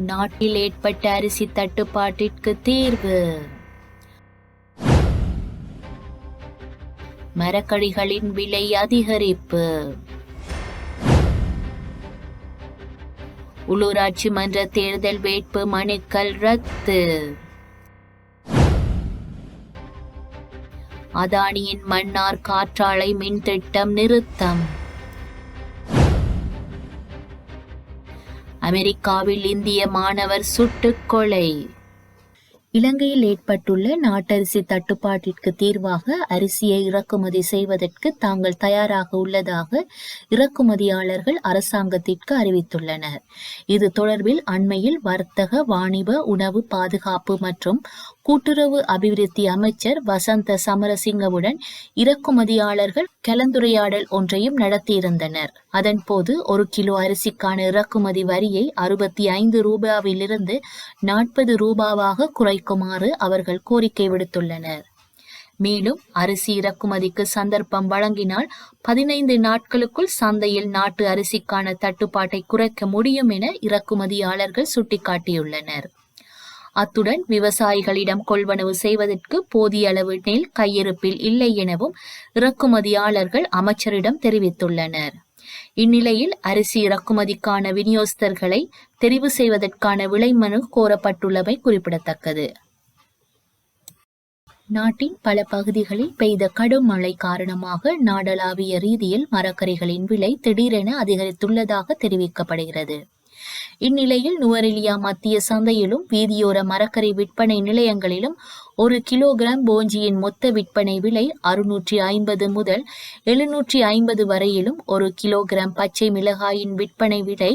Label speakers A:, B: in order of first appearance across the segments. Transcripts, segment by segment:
A: நாட்டில் ஏற்பட்ட அரிசி தட்டுப்பாட்டிற்கு தீர்வு. மரக்கடிகளின் விலை அதிகரிப்பு. உள்ளூராட்சி மன்ற தேர்தல் வேட்பு மனுக்கள் ரத்து. அதானியின் மன்னார் காற்றாலை மின் திட்டம் நிறுத்தம். அமெரிக்காவில் இந்திய மாணவர் சுட்டுக் கொலை. இலங்கையில் ஏற்பட்டுள்ள நாட்டரிசி தட்டுப்பாட்டிற்கு தீர்வாக அரிசியை இறக்குமதி செய்வதற்கு தாங்கள் தயாராக உள்ளதாக இறக்குமதியாளர்கள் அரசாங்கத்திற்கு அறிவித்துள்ளனர். இது தொடர்பில் அண்மையில் வர்த்தக வாணிப உணவு பாதுகாப்பு மற்றும் கூட்டுறவு அபிவிருத்தி அமைச்சர் வசந்த சமரசிங்கவுடன் இறக்குமதியாளர்கள் கலந்துரையாடல் ஒன்றையும் நடத்தியிருந்தனர். அதன்போது ஒரு கிலோ அரிசிக்கான இறக்குமதி வரியை அறுபத்தி ஐந்து ரூபாவிலிருந்து நாற்பது ரூபாவாக குறைக்குமாறு அவர்கள் கோரிக்கை விடுத்துள்ளனர். மேலும் அரிசி இறக்குமதிக்கு சந்தர்ப்பம் வழங்கினால் பதினைந்து நாட்களுக்குள் சந்தையில் நாட்டு அரிசிக்கான தட்டுப்பாட்டை குறைக்க முடியும் என இறக்குமதியாளர்கள் சுட்டிக்காட்டியுள்ளனர். அத்துடன் விவசாயிகளிடம் கொள்வனவு செய்வதற்கு போதிய அளவு நெல் கையிருப்பில் இல்லை எனவும் இறக்குமதியாளர்கள் அமைச்சரிடம் தெரிவித்துள்ளனர். இந்நிலையில் அரிசி இறக்குமதிக்கான விநியோகஸ்தர்களை தெரிவு செய்வதற்கான விலைமனு கோரப்பட்டுள்ளமை குறிப்பிடத்தக்கது. நாட்டின் பல பகுதிகளில் பெய்த கடும் மழை காரணமாக நாடளாவிய ரீதியில் மரக்கறிகளின் விலை திடீரென அதிகரித்துள்ளதாக தெரிவிக்கப்படுகிறது. இந்நிலையில் நுவரெலியா மத்திய சந்தையிலும் வீதியோர மரக்கரை விற்பனை நிலையங்களிலும் ஒரு கிலோகிராம் போஞ்சியின் மொத்த விற்பனை விலை அறுநூற்றி ஐம்பது முதல் எழுநூற்றி ஐம்பது வரையிலும் ஒரு கிலோகிராம் பச்சை மிளகாயின் விற்பனை விலை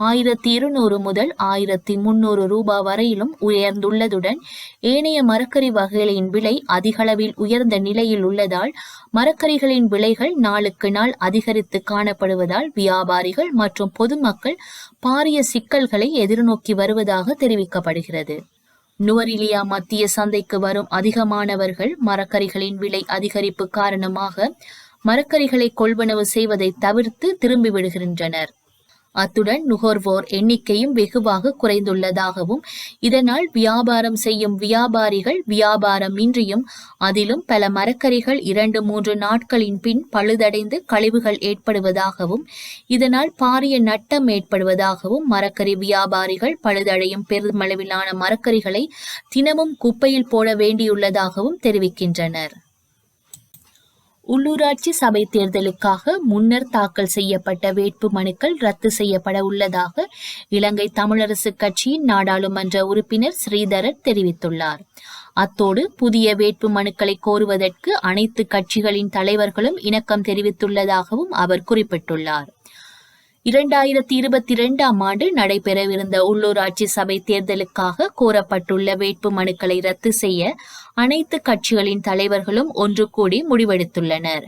A: ஆயிரத்தி இருநூறு முதல் ஆயிரத்தி முன்னூறு ரூபாய் வரையிலும் உயர்ந்துள்ளதுடன் ஏனைய மரக்கறி வகைகளின் விலை அதிகளவில் உயர்ந்த நிலையில் உள்ளதால் மரக்கறிகளின் விலைகள் நாளுக்கு நாள் அதிகரித்து காணப்படுவதால் வியாபாரிகள் மற்றும் பொதுமக்கள் பாரிய சிக்கல்களை எதிர்நோக்கி வருவதாக தெரிவிக்கப்படுகிறது. நுவரிலியா மத்திய சந்தைக்கு வரும் அதிகமானவர்கள் மரக்கறிகளின் விலை அதிகரிப்பு காரணமாக மரக்கறிகளை கொள்வனவு செய்வதை தவிர்த்து திரும்பி விடுகின்றனர் அத்துடன் நுகர்வோர் எண்ணிக்கையும் வெகுவாக குறைந்துள்ளதாகவும் இதனால் வியாபாரம் செய்யும் வியாபாரிகள் வியாபாரம் இன்றியும் அதிலும் பல மரக்கறிகள் இரண்டு மூன்று நாட்களின் பின் பழுதடைந்து கழிவுகள் ஏற்படுவதாகவும் இதனால் பாரிய நட்டம் ஏற்படுவதாகவும் மரக்கறி வியாபாரிகள் பழுதடையும் பெருமளவிலான மரக்கறிகளை தினமும் குப்பையில் போட வேண்டியுள்ளதாகவும் தெரிவிக்கின்றனர். உள்ளூராட்சி சபை தேர்தலுக்காக முன்னர் தாக்கல் செய்யப்பட்ட வேட்பு மனுக்கள் ரத்து செய்யப்பட உள்ளதாக இலங்கை தமிழரசு கட்சியின் நாடாளுமன்ற உறுப்பினர் ஸ்ரீதரன் தெரிவித்துள்ளார். அத்தோடு புதிய வேட்பு மனுக்களை கோருவதற்கு அனைத்து கட்சிகளின் தலைவர்களும் இணக்கம் தெரிவித்துள்ளதாகவும் அவர் குறிப்பிட்டுள்ளார். இரண்டாயிரத்தி இருபத்தி இரண்டாம் ஆண்டு நடைபெறவிருந்த உள்ளூராட்சி சபை தேர்தலுக்காக கோரப்பட்டுள்ள வேட்பு மனுக்களை ரத்து செய்ய அனைத்து கட்சிகளின் தலைவர்களும் ஒன்று கூடி முடிவெடுத்துள்ளனர்.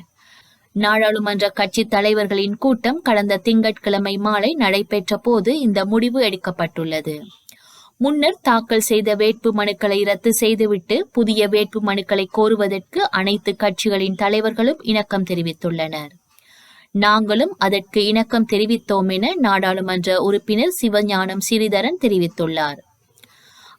A: நாடாளுமன்ற கட்சி தலைவர்களின் கூட்டம் கடந்த திங்கட்கிழமை மாலை நடைபெற்ற போது இந்த முடிவு எடுக்கப்பட்டுள்ளது. முன்னர் தாக்கல் செய்த வேட்பு மனுக்களை ரத்து செய்துவிட்டு புதிய வேட்பு மனுக்களை கோருவதற்கு அனைத்து கட்சிகளின் தலைவர்களும் இணக்கம் தெரிவித்துள்ளனர். நாங்களும் அதற்கு இணக்கம் தெரிவித்தோம் என நாடாளுமன்ற உறுப்பினர் சிவஞானம் சிறிதரன் தெரிவித்துள்ளார்.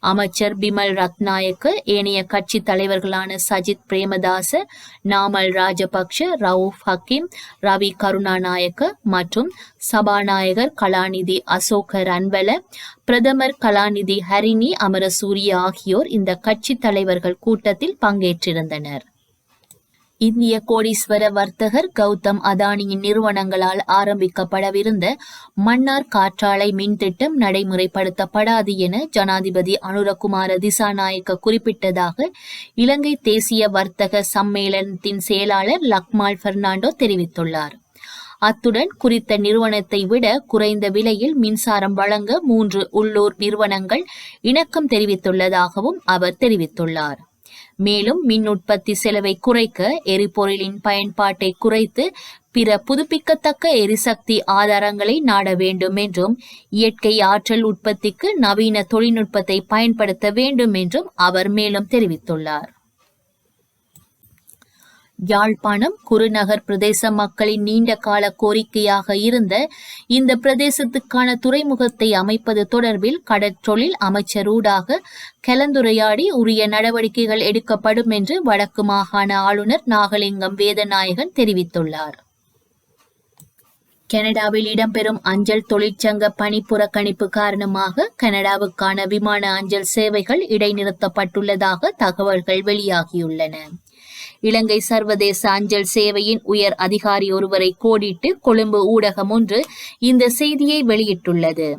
A: அமைச்சர் பிமல் ரத்நாயக்க ஏனைய கட்சி தலைவர்களான சஜித் பிரேமதாச நாமல் ராஜபக்ஷ ரவுஃப் ஹக்கீம் ரவி கருணாநாயக்க மற்றும் சபாநாயகர் கலாநிதி அசோக ரன்வல பிரதமர் கலாநிதி ஹரிணி அமரசூரிய ஆகியோர் இந்த கட்சி தலைவர்கள் கூட்டத்தில் பங்கேற்றிருந்தனர். இந்திய கோடீஸ்வர வர்த்தகர் கௌதம் அதானியின் நிறுவனங்களால் ஆரம்பிக்கப்படவிருந்த மன்னார் காற்றாலை மின் திட்டம் நடைமுறைப்படுத்தப்படாது என ஜனாதிபதி அனுரகுமார திசாநாயக்க குறிப்பிட்டதாக இலங்கை தேசிய வர்த்தக சம்மேளனத்தின் செயலாளர் லக்மால் பெர்னாண்டோ தெரிவித்துள்ளார். அத்துடன் குறித்த நிறுவனத்தை விட குறைந்த விலையில் மின்சாரம் வழங்க மூன்று உள்ளூர் நிறுவனங்கள் இணக்கம் தெரிவித்துள்ளதாகவும் அவர் தெரிவித்துள்ளார். மேலும் மின் உற்பத்தி செலவை குறைக்க எரிபொருளின் பயன்பாட்டை குறைத்து பிற புதுப்பிக்கத்தக்க எரிசக்தி ஆதாரங்களை நாட வேண்டும் என்றும் இயற்கை ஆற்றல் உற்பத்திக்கு நவீன தொழில்நுட்பத்தை பயன்படுத்த வேண்டும் என்றும் அவர் மேலும் தெரிவித்துள்ளார். யாழ்ப்பாணம் குருநகர் பிரதேச மக்களின் நீண்ட கால கோரிக்கையாக இருந்த இந்த பிரதேசத்துக்கான துறைமுகத்தை அமைப்பது தொடர்பில் கடற்றொழில் அமைச்சரூடாக கலந்துரையாடி உரிய நடவடிக்கைகள் எடுக்கப்படும் என்று வடக்கு மாகாண ஆளுநர் நாகலிங்கம் வேதநாயகன் தெரிவித்துள்ளார். கனடாவில் இடம்பெறும் அஞ்சல் தொழிற்சங்க பணி புறக்கணிப்பு காரணமாக கனடாவுக்கான விமான அஞ்சல் சேவைகள் இடைநிறுத்தப்பட்டுள்ளதாக தகவல்கள் வெளியாகியுள்ளன. இலங்கை சர்வதேச அஞ்சல் சேவையின் உயர் அதிகாரி ஒருவரை கோடிட்டு கொழும்பு ஊடகம் ஒன்று இந்த செய்தியை வெளியிட்டுள்ளது.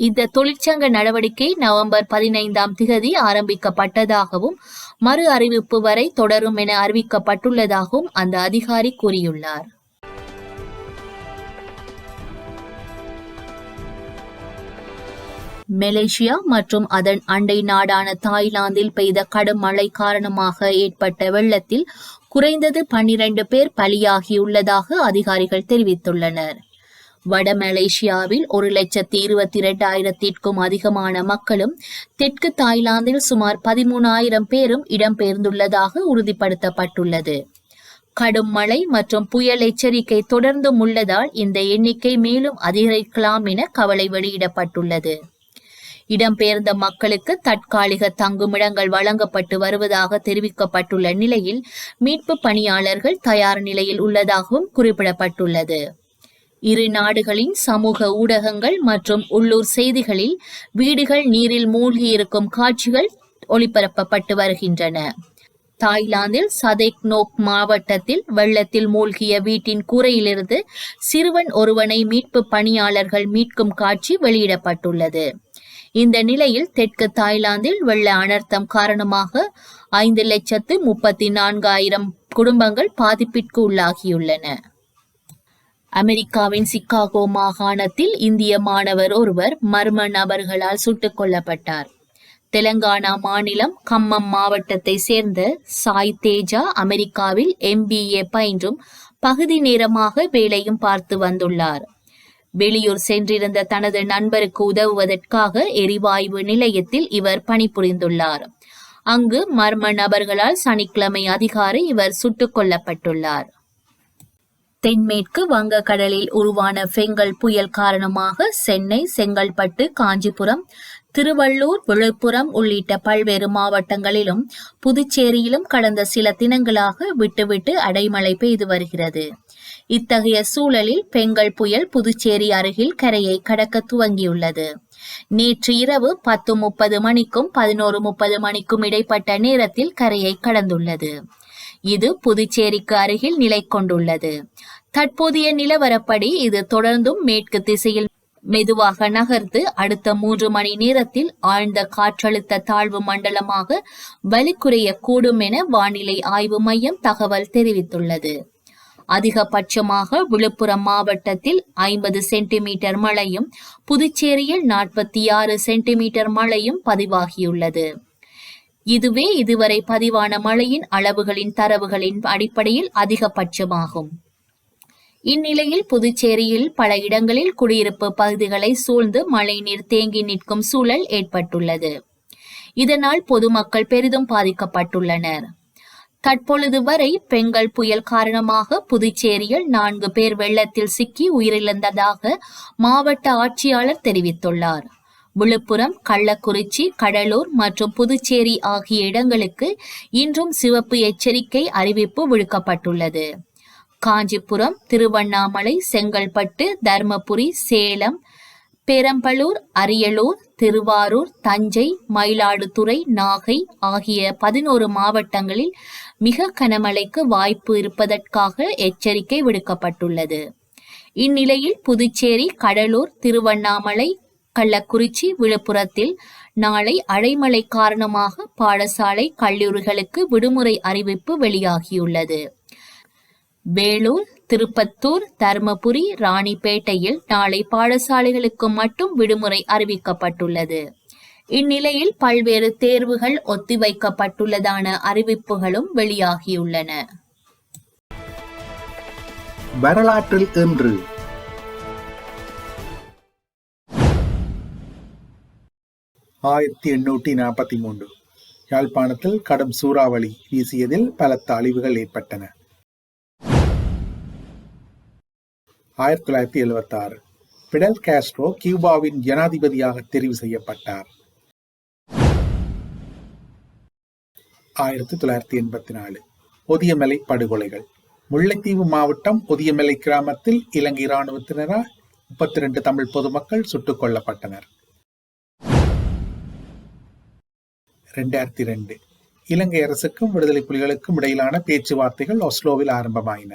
A: இந்த தொழிற்சங்க நடவடிக்கை நவம்பர் பதினைந்தாம் திகதி ஆரம்பிக்கப்பட்டதாகவும் மறு அறிவிப்பு வரை தொடரும் என அறிவிக்கப்பட்டுள்ளதாகவும் அந்த அதிகாரி கூறியுள்ளார். மலேசியா மற்றும் அதன் அண்டை நாடான தாய்லாந்தில் பெய்த கடும் மழை காரணமாக ஏற்பட்ட வெள்ளத்தில் குறைந்தது பன்னிரண்டு பேர் பலியாகியுள்ளதாக அதிகாரிகள் தெரிவித்துள்ளனர். வட மலேசியாவில் ஒரு லட்சத்தி இருபத்தி இரண்டாயிரத்திற்கும் அதிகமான மக்களும் தெற்கு தாய்லாந்தில் சுமார் பதிமூணாயிரம் பேரும் இடம்பெயர்ந்துள்ளதாக உறுதிப்படுத்தப்பட்டுள்ளது. கடும் மழை மற்றும் புயல் எச்சரிக்கை தொடர்ந்தும் உள்ளதால் இந்த எண்ணிக்கை மேலும் அதிகரிக்கலாம் என கவலை வெளியிடப்பட்டுள்ளது. இடம்பெயர்ந்த மக்களுக்கு தற்காலிக தங்குமிடங்கள் வழங்கப்பட்டு வருவதாக தெரிவிக்கப்பட்டுள்ள நிலையில் மீட்பு பணியாளர்கள் தயார் நிலையில் உள்ளதாகவும் குறிப்பிடப்பட்டுள்ளது. இரு நாடுகளின் சமூக ஊடகங்கள் மற்றும் உள்ளூர் செய்திகளில் வீடுகள் நீரில் மூழ்கியிருக்கும் காட்சிகள் ஒளிபரப்பப்பட்டு வருகின்றன. தாய்லாந்தில் சதேக் நோக் மாவட்டத்தில் வெள்ளத்தில் மூழ்கிய வீட்டின் கூரையிலிருந்து சிறுவன் ஒருவனை மீட்பு பணியாளர்கள் மீட்கும் காட்சி வெளியிடப்பட்டுள்ளது. இந்த நிலையில் தெற்கு தாய்லாந்தில் வெள்ள அனர்த்தம் காரணமாக ஐந்து லட்சத்து முப்பத்தி நான்காயிரம் குடும்பங்கள் பாதிப்பிற்கு உள்ளாகியுள்ளன. அமெரிக்காவின் சிக்காகோ மாகாணத்தில் இந்திய மாணவர் ஒருவர் மர்ம நபர்களால் சுட்டுக் கொல்லப்பட்டார். தெலங்கானா மாநிலம் கம்மம் மாவட்டத்தை சேர்ந்த சாய் தேஜா அமெரிக்காவில் எம்பிஏ பயின்றும் பகுதி நேரமாக வேலையும் பார்த்து வந்துள்ளார். வெளியூர் சென்றிருந்த தனது நண்பருக்கு உதவுவதற்காக எரிவாயு நிலையத்தில் இவர் பணிபுரிந்துள்ளார். அங்கு மர்ம நபர்களால் சனிக்கிழமை அதிகாரி இவர் சுட்டுக் கொல்லப்பட்டுள்ளார். தென்மேற்கு வங்கக்கடலில் உருவான பெங்கல் புயல் காரணமாக சென்னை செங்கல்பட்டு காஞ்சிபுரம் திருவள்ளூர் விழுப்புரம் உள்ளிட்ட பல்வேறு மாவட்டங்களிலும் புதுச்சேரியிலும் கடந்த சில தினங்களாக விட்டுவிட்டு அடைமழை பெய்து வருகிறது. இத்தகைய சூழலில் பெங்கல் புயல் புதுச்சேரி அருகில் கரையை கடக்க துவங்கியுள்ளது. நேற்று இரவு பத்து முப்பது மணிக்கும் பதினோரு முப்பது மணிக்கும் இடைப்பட்ட நேரத்தில் கரையை கடந்துள்ளது. இது புதுச்சேரிக்கு அருகில் நிலை கொண்டுள்ளது. தற்போதைய நிலவரப்படி இது தொடர்ந்தும் மேற்கு திசையில் மெதுவாக நகர்ந்து அடுத்த மூன்று மணி நேரத்தில் ஆழ்ந்த காற்றழுத்த தாழ்வு மண்டலமாக வலுக்குறைய கூடும் என வானிலை ஆய்வு மையம் தகவல் தெரிவித்துள்ளது. அதிகபட்சமாக விழுப்புரம் மாவட்டத்தில் ஐம்பது சென்டிமீட்டர் மழையும் புதுச்சேரியில் நாற்பத்தி ஆறு சென்டிமீட்டர் மழையும் பதிவாகியுள்ளது. இதுவே இதுவரை பதிவான மழையின் அளவுகளின் தரவுகளின் அடிப்படையில் அதிகபட்சமாகும். இந்நிலையில் புதுச்சேரியில் பல இடங்களில் குடியிருப்பு பகுதிகளை சூழ்ந்து மழைநீர் தேங்கி நிற்கும் சூழல் ஏற்பட்டுள்ளது. இதனால் பொதுமக்கள் பெரிதும் பாதிக்கப்பட்டுள்ளனர். தற்பொழுது வரை பெங்கல் புயல் காரணமாக புதுச்சேரியில் நான்கு பேர் வெள்ளத்தில் சிக்கி உயிரிழந்ததாக மாவட்ட ஆட்சியாளர் தெரிவித்துள்ளார். விழுப்புரம் கள்ளக்குறிச்சி கடலூர் மற்றும் புதுச்சேரி ஆகிய இடங்களுக்கு இன்றும் சிவப்பு எச்சரிக்கை அறிவிப்பு விடுக்கப்பட்டுள்ளது. காஞ்சிபுரம் திருவண்ணாமலை செங்கல்பட்டு தர்மபுரி சேலம் பெரம்பலூர் அரியலூர் திருவாரூர் தஞ்சை மயிலாடுதுறை நாகை ஆகிய பதினோரு மாவட்டங்களில் மிக கனமழைக்கு வாய்ப்பு இருப்பதற்காக எச்சரிக்கை விடுக்கப்பட்டுள்ளது. இந்நிலையில் புதுச்சேரி கடலூர் திருவண்ணாமலை கள்ளக்குறிச்சி விழுப்புரத்தில் நாளை அடைமழை காரணமாக பாடசாலை கல்லூரிகளுக்கு விடுமுறை அறிவிப்பு வெளியாகியுள்ளது. வேலூர் திருப்பத்தூர் தருமபுரி ராணிப்பேட்டையில் நாளை பாடசாலைகளுக்கு மட்டும் விடுமுறை அறிவிக்கப்பட்டுள்ளது. இந்நிலையில் பல்வேறு தேர்வுகள் ஒத்திவைக்கப்பட்டுள்ளதான அறிவிப்புகளும் வெளியாகியுள்ளன.
B: வரலாற்றில் இன்று. ஆயிரத்தி எண்ணூற்றி நாற்பத்தி மூன்று. யாழ்ப்பாணத்தில் கடும் சூறாவளி வீசியதில் பலத்த அழிவுகள் ஏற்பட்டன. ஆயிரத்தி தொள்ளாயிரத்தி எழுபத்தி ஆறு பிடல் காஸ்ட்ரோ கியூபாவின் ஜனாதிபதியாக தெரிவு செய்யப்பட்டார். ஆயிரத்தி தொள்ளாயிரத்தி எண்பத்தி நாலு. ஒதியமலை படுகொலைகள். முல்லைத்தீவு மாவட்டம் ஒதியமலை கிராமத்தில் இலங்கை இராணுவத்தினரால் முப்பத்தி ரெண்டு தமிழ் பொதுமக்கள் சுட்டுக் கொல்லப்பட்டனர். ரெண்டாயிரத்தி ரெண்டு. இலங்கை அரசுக்கும் விடுதலை புலிகளுக்கும் இடையிலான பேச்சுவார்த்தைகள் ஒஸ்லோவில் ஆரம்பமாயின.